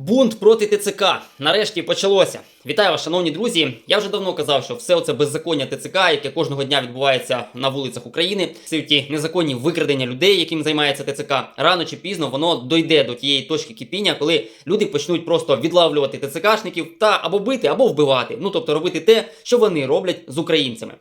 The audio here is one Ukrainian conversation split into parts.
Бунт проти ТЦК нарешті почалося. Вітаю вас, шановні друзі. Я вже давно казав, що все це беззаконня ТЦК, яке кожного дня відбувається на вулицях України, всі ті незаконні викрадення людей, яким займається ТЦК, рано чи пізно воно дойде до тієї точки кипіння, коли люди почнуть просто відлавлювати ТЦКшників та або бити, або вбивати. Ну тобто робити те, що вони роблять з українцями.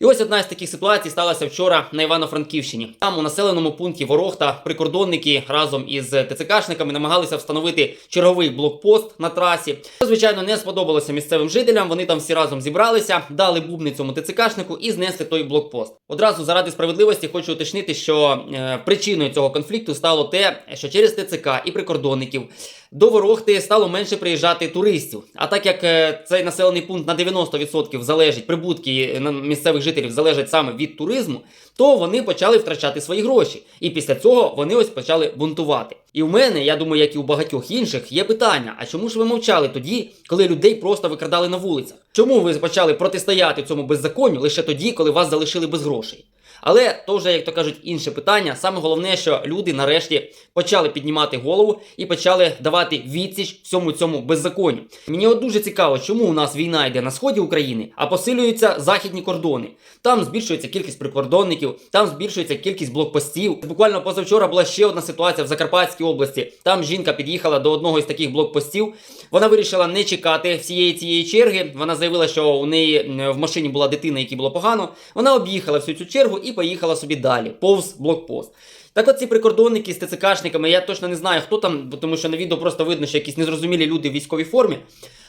І ось одна з таких ситуацій сталася вчора на Івано-Франківщині. Там у населеному пункті Ворохта прикордонники разом із ТЦКшниками намагалися встановити черговий блокпост на трасі. Звичайно, не сподобалося місцевим жителям. Вони там всі разом зібралися, дали бубни цьому ТЦКшнику і знесли той блокпост. Одразу заради справедливості хочу уточнити, що е, причиною цього конфлікту стало те, що через ТЦК і прикордонників до Ворохти стало менше приїжджати туристів. А так як е, цей населений пункт на 90% залежить, прибутки е, місцевих жителів залежать саме від туризму, то вони почали втрачати свої гроші. І після цього вони ось почали бунтувати. І в мене, я думаю, як і у багатьох інших, є питання: а чому ж ви мовчали тоді, коли людей просто викрадали на вулицях? Чому ви почали протистояти цьому беззаконню лише тоді, коли вас залишили без грошей? Але то вже, як то кажуть, інше питання. Саме головне, що люди нарешті почали піднімати голову і почали давати відсіч всьому цьому беззаконню. Мені от дуже цікаво, чому у нас війна йде на сході України, а посилюються західні кордони. Там збільшується кількість прикордонників, там збільшується кількість блокпостів. Буквально позавчора була ще одна ситуація в Закарпатській області. Там жінка під'їхала до одного із таких блокпостів. Вона вирішила не чекати всієї цієї черги. Вона заявила, що у неї е, в машині була дитина, якій було погано. Вона об'їхала всю цю чергу і поїхала собі далі, повз блокпост. Так от ці прикордонники з ТЦКшниками, я точно не знаю, хто там, тому що на відео просто видно, що якісь незрозумілі люди в військовій формі.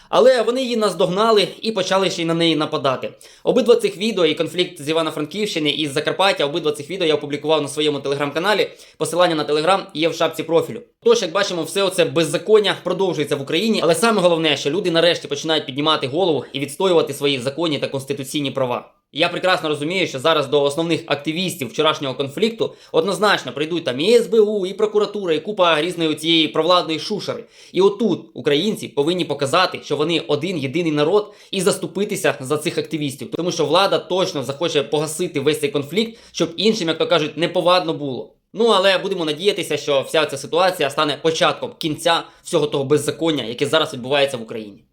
Але вони її наздогнали і почали ще й на неї нападати. Обидва цих відео і конфлікт з Івано-Франківщини і з Закарпаття, обидва цих відео я опублікував на своєму телеграм-каналі. Посилання на телеграм є в шапці профілю. Тож, як бачимо, все оце беззаконня продовжується в Україні, але саме головне, що люди нарешті починають піднімати голову і відстоювати свої законні та конституційні права. Я прекрасно розумію, що зараз до основних активістів вчорашнього конфлікту однозначно прийдуть там і СБУ, і прокуратура, і купа різної цієї провладної шушери. І отут українці повинні показати, що вони один єдиний народ і заступитися за цих активістів, тому що влада точно захоче погасити весь цей конфлікт, щоб іншим, як то кажуть, неповадно було. Ну але будемо надіятися, що вся ця ситуація стане початком кінця всього того беззаконня, яке зараз відбувається в Україні.